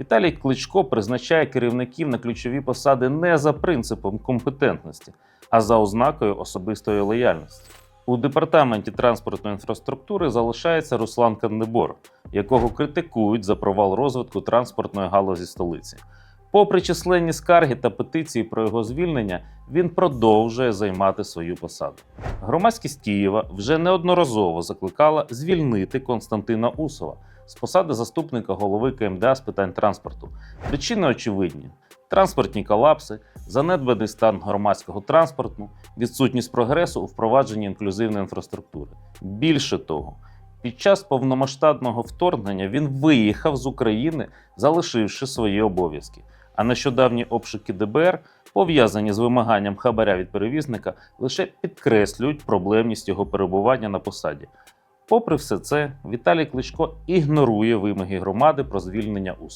Віталій Кличко призначає керівників на ключові посади не за принципом компетентності, а за ознакою особистої лояльності. У департаменті транспортної інфраструктури залишається Руслан Кандебор, якого критикують за провал розвитку транспортної галузі столиці. Попри численні скарги та петиції про його звільнення, він продовжує займати свою посаду. Громадськість Києва вже неодноразово закликала звільнити Константина Усова з посади заступника голови КМДА з питань транспорту. Причини очевидні: транспортні колапси, занедбаний стан громадського транспорту, відсутність прогресу у впровадженні інклюзивної інфраструктури. Більше того, під час повномасштабного вторгнення він виїхав з України, залишивши свої обов'язки. А нещодавні обшуки ДБР, пов'язані з вимаганням хабаря від перевізника, лише підкреслюють проблемність його перебування на посаді. Попри все це, Віталій Кличко ігнорує вимоги громади про звільнення Усова.